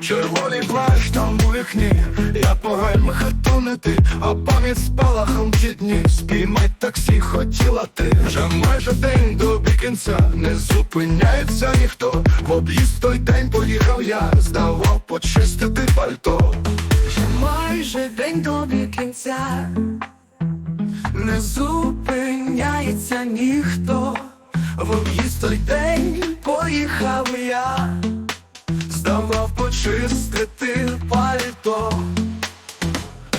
Червоний плащ там у вікні, я по гальмах не ти, а пам'ять спалахом ті дні. Спіймать таксі хотіла ти. Вже майже день до кінця Не зупиняється ніхто. В об'їзд той день поїхав я. Здавав почистити пальто. Вже майже день до кінця ніхто. В об'їзд той день поїхав я. Здавав почистити пальто.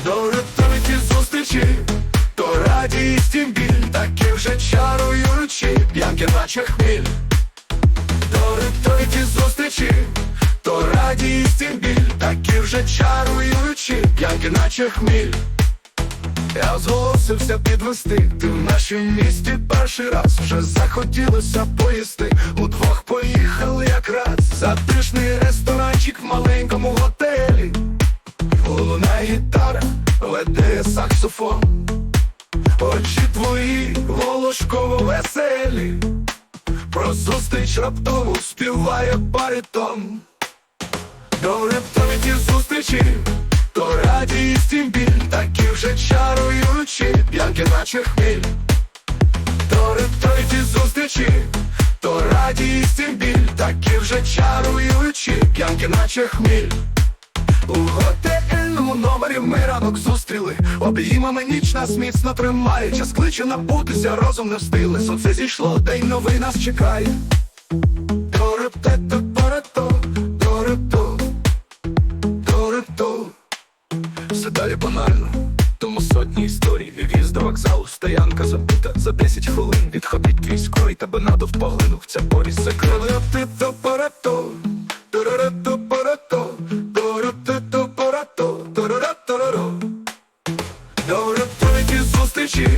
До ті зустрічі, то радість і біль, такі вже чаруючі, п'янки наче хміль. До ті зустрічі, то радість і біль, такі вже чаруючі, п'янки наче хміль. Я зголосився підвести, ти в нашім місті перший раз вже захотілося поїсти. Удвох поїхали якраз затишний ресторанчик в маленькому готелі. Головна гітара, веде саксофон. Очі твої волошково веселі. Про зустріч раптову співає баритон. До ті зустрічі, то радість і біль, такі вже чаруючі, п'янки наче хміль. До ті зустрічі, то радість і біль, такі вже чаруючі, п'янки наче хміль. У готельному номері ми ранок зустріли Обіймами ніч нас міцно тримає Час кличе напутися, розум не встигли Сонце зійшло, день новий нас чекає Дорепте-то, порето, Далі банально. Тому сотні історій Віз до вокзалу, стоянка забита За 10 хвилин. Відходить твій скорий Тебе надов поглинув, ця порість закрили. Ти то порето, дорето, порето, дорето, порето, дорето, Дорогої зустрічі,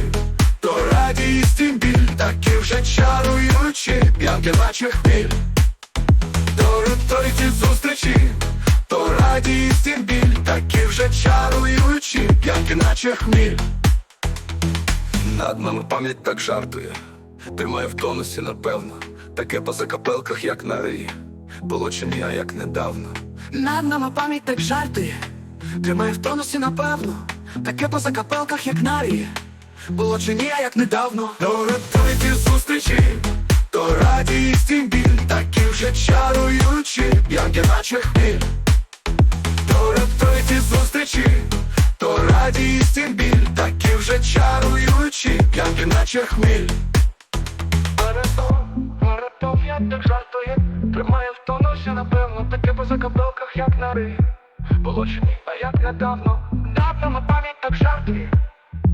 то радість і біль, такі вже чаруючі, п'янки наче хміль. Дорогої зустрічі, то радість і біль, такі вже чаруючі, п'янки наче хміль. Над нами пам'ять так жартує, тримає в тонусі, напевно, таке по закапелках, як на рі. Було чи ні, а як недавно. Над нами пам'ять так жартує, тримає в тонусі, напевно, таке по закапелках, як на рі. Було чи ні, як недавно. Дорогої зустрічі, то радість і біль, такі вже чаруючі, п'янки наче наче хміль. Маратон, я так жартує, тримає в тонусі, напевно, таке по закапелках, як на ри. Було а як недавно, давно на пам'ять так жартує,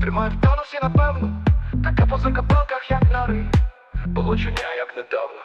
тримає в тонусі, напевно, таке по закапелках, як на ри. Було а як недавно.